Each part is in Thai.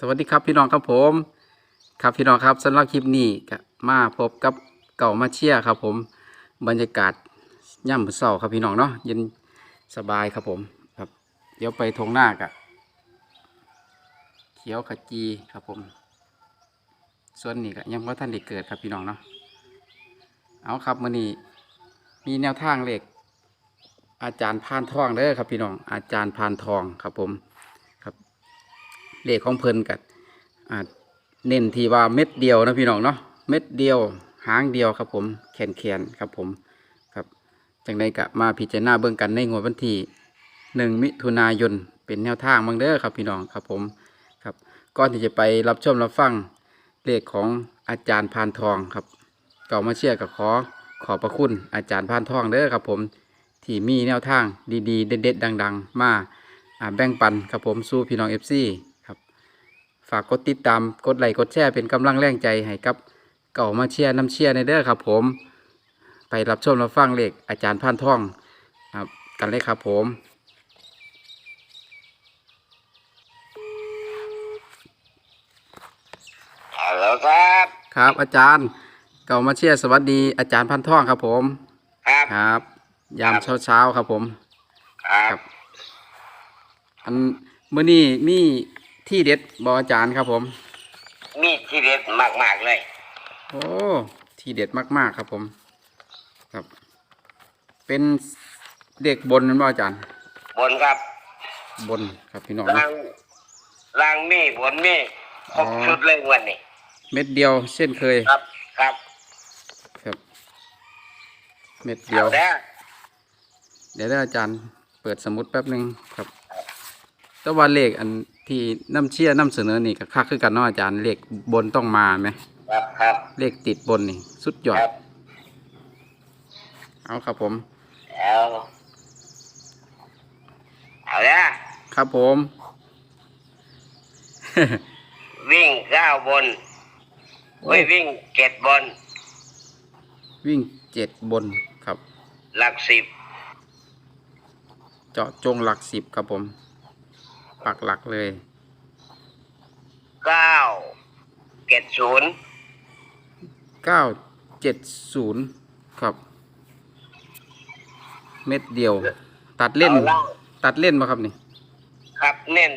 สวัสดีครับพี่น้องครับผม ครับพี่น้องครับสำหรับคลิปนี้ก็มาพบกับเก่ามาเชียครับผมบรรยากาศย่ำเศร้าครับพี่น้องเนาะเย็นสบายครับผมครับเดี๋ยวไปทงหน้ากะเขียวขจีครับผม ส่วนนี้ก็ยังว่าท่านได้เกิดครับพี่น้องเนาะเอาครับมื่อนี้มีแนวทางเลขอาจารย์พานทองเด้อครับพี่น้องอาจารย์พานทองครับผม เลขของเพิ่นกับเน้นที่ว่าเม็ดเดียวนะพี่น้องเนาะเม็ดเดียวหางเดียวครับผมแขนแขนครับผมครับจังใดกะมาพิจารณาเบื้องกันในงวดวันที่หนึ่งมิถุนายนเป็นแนวทางบางเด้อครับพี่น้องครับผมครับก่อนที่จะไปรับชมรับฟังเลขของอาจารย์พานทองครับเก่ามาเชื่อกับขอขอบพระคุณอาจารย์พานทองเด้อครับผมที่มีแนวทางดีๆ เด็ดๆดัง ๆ มาอ่าแบ่งปันครับผมสู้พี่น้องเอฟซี ฝากกดติดตามกดไลค์กดแชร์เป็นกำลังแรงใจให้กับเก่ามาเชียร์น้ำเชียร์ในเด้อครับ ผม ไปรับชมรับฟังเลขอาจารย์พันท่องครับกันเลยครับผมฮัลโหลครับครับ อาจารย์เก่ามาเชียร์สวัสดีอาจารย์พันท่องครับ ผมครับครับ ยามครับเช้าเช้าๆครับผม ครับ อันมื้อนี้มี ที่เด็ดบออาจารย์ครับผม มีที่เด็ดมาก ๆ เลย โอ้ที่เด็ดมาก ๆ ครับผม ครับ เป็นเด็กบนนั่นบออาจารย์ บนครับ บนครับพี่น้องล่าเนาะงล่างมีบนมีครบอ๋อชุดเลยวันนี้ เม็ดเดียวเช่นเคย ครับ ครับ ครับ เม็ดเดียวอาแล้วเดี๋ยวได้อาจารย์ เปิดสมุดแป๊บหนึ่งครับ แต่ว่าเลขอันที่น้ำเชี่ยน้ำเสนอนี่ก็คักคือกันเนาะอาจารย์เลขบนต้องมาไหมครับครับเลขติดบนนี่ สุดยอคดรับเอาครับผมแล้วเอาแล้วครับผม วิ่งเก้าบนเว้ยวิ่งเจ็ดบน วิ่งเจ็ดบนครับ หลักสิบเจาะจงหลักสิบครับผม ปักหลักเลย เก้าเจ็ดศูนย์เก้าเจ็ดศูนย์ครับ เม็ดเดียว ตัดเล่น อาล่างตัดเล่นมาครับนี่ ครับ เน้น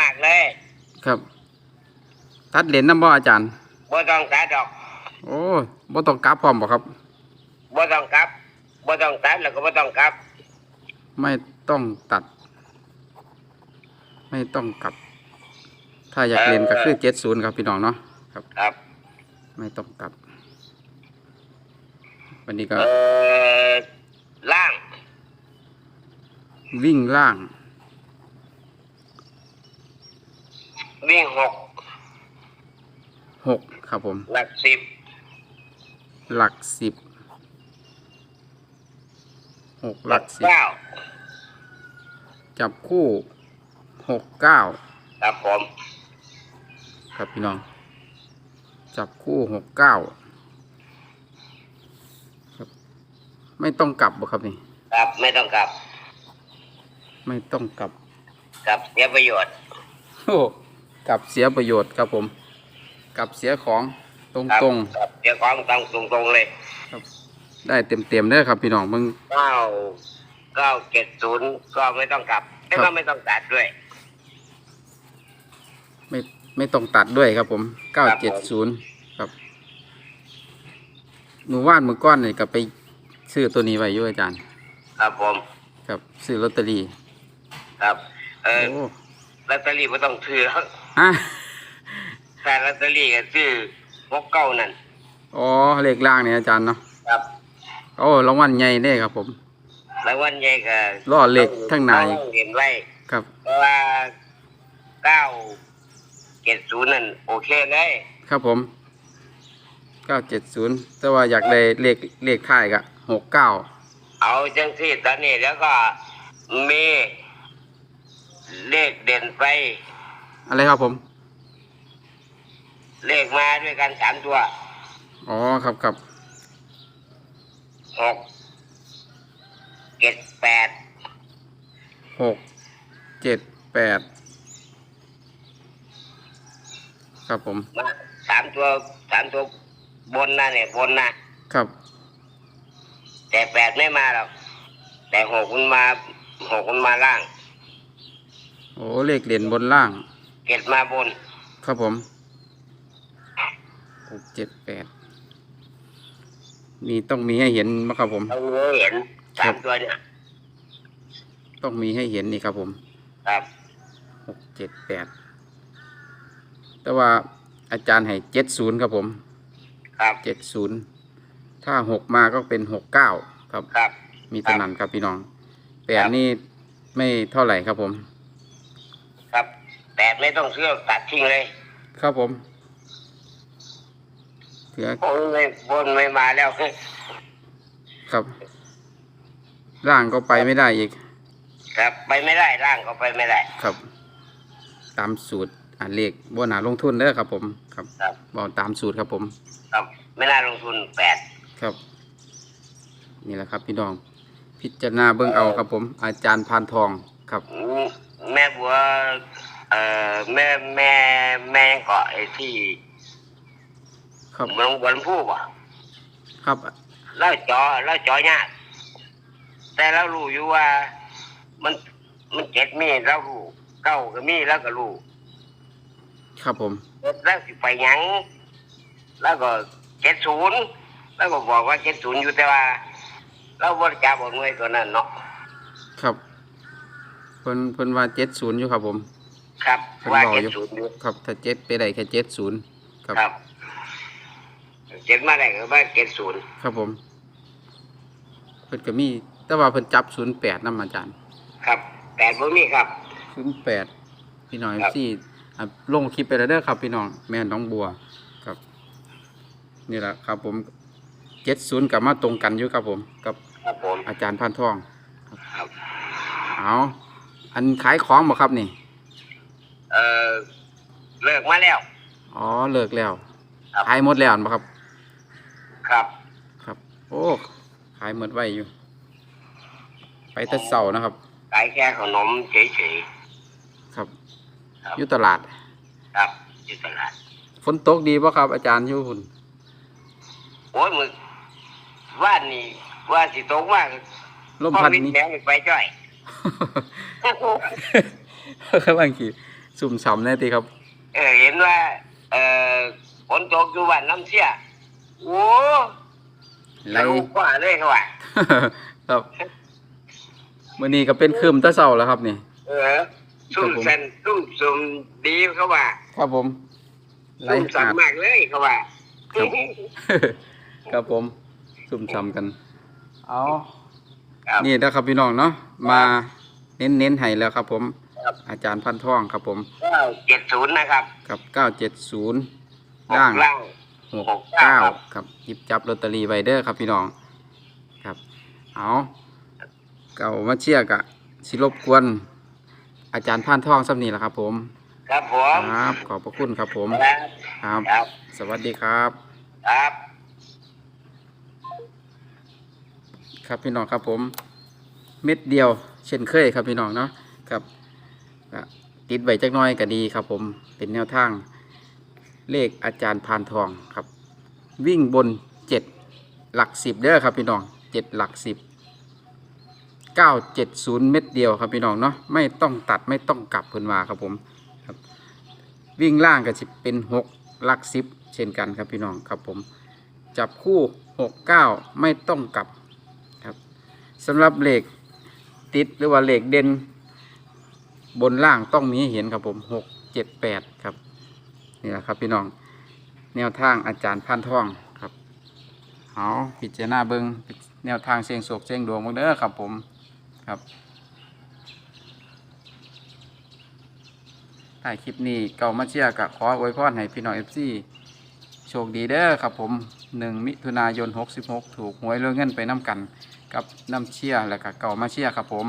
มาก ๆ เลยครับ ตัดเลนน้ำบ่อาจารย์ บ่ต้องตัดดอกโอ้ยบ่ต้องกลับพร้อมบ่ครับ บ่ต้องกลับบ่ต้องตัดแล้วก็บ่ต้องกลับ ไม่ต้องตัด ไม่ต้องกลับ ถ้าอยากเรียนก็คือเจ็ดศูนย์ครับพี่น้องเนาะครับ ครับ ไม่ต้องกลับ วันนี้ก็เอ่อล่าง วิ่งล่าง วิ่งหกหกครับผม หลักสิบหลักสิบหกหหลัลักกสิบเก้าจับคู่ หกเก้าครับผมครับพี่น้อง จับคู่หกเก้าครับ ไม่ต้องกลับบ่ครับนี่ครับไม่ต้องกลับ ไม่ต้องกลับกลับเสียประโยชน์โอ้กลับเสียประโยชน์ครับผมกลับเสียของตรงครับตรงครับเสียของต้องตรงๆเลยๆได้เต็มเต็มๆเด้อครับพี่น้องมึงเก้าเก้าเจ็ดศูนย์ก็ไม่ต้องกลับแล้วครัก็บไม่ต้องตัดด้วย ไม่ไม่ต้องตัดด้วยครับผมเก้าครับเจ็ดผศูนย์ครับหนูว่านมือก้อนนี่ก็ไปซื้อตัวนี้ไว้อยู่อาจารย์ ครับผม ครับซื้อลอตเตอรี่ ครับ เออโอ้ลอตเตอรี่ไม่ต้องซื้อแล้วอะแต่ลอตเตอรี่ก็ซื้อพกเก้านั่น อ๋อเลขล่างเนี่ยอาจารย์เนาะ ครับโอ้รางวัลใหญ่เด้ครับผมแล้ววันใหญ่ก็ล่อเลขทั้งในต้องเห็นไว้ครับเพราะว่าเก้าเจ็ดศูนย์นั่นโอเคเลยครับผมเก้าเจ็ดศูนย์แต่ว่าอยากได้เลขเลขท้ายก็หกเก้าเอาจังที่ตอนนี้แล้วก็มีเลขเด่นไป อะไรครับผม เลขมาด้วยกันสามตัว อ๋อครับครับหกเจ็ดแปดหกเจ็ดแปด ครับผมมาสามตัวสามตัวบนนะเนี่ยบนนะครับ แต่แปดไม่มาหรอกแต่หกมันมาหกมันมาล่างโอ้เลขเด่นบนล่าง เจ็ดมาบน ครับผมหกเจ็ดแปดมีต้องมีให้เห็นมั้ครับผมเอาเนื้อเห็นสามตัวเนี่ยต้องมีให้เห็นนี่ครับผมครับหกเจ็ดแปด แต่ว่าอาจารย์ให้เจ็ดศูนย์ครับผมครับเจ็ดศูนย์ถ้าหกมาก็เป็นหกเก้าครับ ครับ มีตำนันครับพี่น้องแปคดรับนี่ไม่เท่าไหร่ครับผม ครับแปดไม่ต้องเชื่อตัดทิ้งเลย ครับผมเถือบนไม่บนไม่มาแล้ว ครับ ร่างก็ไปไม่ได้อีก ครับ ไปไม่ได้ร่างก็ไปไม่ได้ ครับ ตามสูตร อ่านเลขบนหาลงทุนเด้อครับผมครับครับ บอกตามสูตรครับผม ครับไม่น่าลงทุนแปดครับ นี่แหละครับพี่น้อง พิจารณาเบื้องเอาครับผม อาจารย์พานทองครับ อืมแม่บัวเอ่อแม่แม่แม่เกาะไอ้ที่ครับ เมืองบนผู้บ่ครับ เล่าจอเล่าจอยากแต่เรารู้อยู่ว่า มันมันเจ็ดมีเรารู้เก้าก็มีแล้วก็รู้ ครับผม แล้วสิไปหยังแล้วก็เจ็ดศูนย์แล้วก็บอกว่าเจ็ดศูนย์อยู่แต่ว่า เราบริจาคบนไว้ตัวนั้นเนาะครับเพิ่นเพิ่นว่าเจ็ดศูนย์อยู่ครับผม ครับเพิ่นว่าบอกเจ็ดอยู่ศูนย์อยู่ ครับ ถ้าเจ็ดไปได้แค่เจ็ดศูนย์ครับ ครับเจ็ดมาได้ก็ว่าเจ็ดศูนย์ครับผม เพิ่นก็มี แต่ว่าเพิ่นจับศูนย์แปดนำอาจารย์ครับแปดบ่มีครับ ศูนย์แปดพี่น้องครับที่อะ ลงคลิปไปแล้วเด้อครับ พี่น้องแม่น้องบัวครับ นี่แหละครับ ผมเจ็ดศูนย์กับมาตรงกันอยู่ครับผม กับครับผมอาจารย์พันทองครับ เอาอันขายของบ่ครับนี่ เอ่อเลิกมาแล้ว อ๋อเลิกแล้วครับ ขายหมดแล้วบ่ครับ ครับ ครับ โอ้ขายหมดไว้อยู่ ไปแต่เสานะครับ ขายแค่ขนมเฉยครับ ครับ อยู่ตลาดๆครับอยู่ตลาดฝนตกดีป่ะครับ อาจารย์อยู่หุ่นโอ้ยมึงว่านี่ว่าสิตกมากลมพัดวิทนี้ย์แข็งไปจ้อย กำลังขี่สุ่มสำแน่ตีครับ เออเห็นว่า เอ่อฝนตกอยู่บ้านน้ำเชี่ยโอ้ไหล ทะลุกว่าเลยเขาว่าครับมื่อนี้ก็เป็นคืมแตะเสาแล้วครับนี่ เออ ซุ่มสันซุ่มซุ่มดีเขาว่าครับผมไหลซุ่มสันหาดมากเลยเขาว่าครับครับผมสุ่มสำกันเอาครับนี่นะครับพี่น้องเนาะมาเน้นเน้นๆให้แล้วครับ ผมครับอาจารย์พันท่องครับผมเก้าเจ็ดศูนย์นะครับกับเก้าเจ็ดศูนย์หกล่างล่างหกหกเก้าเก้าครับครับหยิบจับลอตเตอรี่ไวเดอร์ครับพี่น้องครับ เอาเก่ามาเชียร์กะสิรบกวน อาจารย์พันท่องสักนี้แหละครับ ผมครับผมครับขอบพระคุณครับผมครับครับ ครับสวัสดีครับ ครับ ครับพี่น้องครับผม เม็ดเดียว เช่นเคยครับพี่น้องเนาะครับก็ติดไว้จักหน้อยก็ดีครับ ผมเป็นแนวทาง เลขอาจารย์พานทองครับ วิ่งบนเจ็ดหลักสิบเด้อครับพี่น้องเจ็ดหลักสิบ เก้าเจ็ดศูนย์เม็ดเดียวครับพี่น้องเนาะไม่ต้องตัดไม่ต้องกลับเพิ่นว่าครับผมครับวิ่งล่างก็จะเป็นหกหลักสิบเช่นกันครับพี่น้องครับผม จับคู่หกเก้าไม่ต้องกลับครับสำหรับเหลขติดหรือว่าเหลขเด่นบนล่างต้องมีให้เห็นครับผมหกเจ็ดแปดครับนี่แหละครับพี่น้องแนวทางอาจารย์พันท่องครับเอาพิจารณาเบิงแนวทางเสียงโศกเสียงดวงเบิงเด้อครับผม ครับถ่ายคลิปนี้เก่ามาเชียร์กับขออวยพรให้พี่น้องเอฟซีโชคดีเด้อครับผมหนึ่งมิถุนายน 66 ถูกหวยเรื่องเงินไปน้ำกันกับน้ำเชียร์และกับเก่ามาเชียร์ครับผม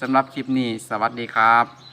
สำหรับคลิปนี้สวัสดีครับ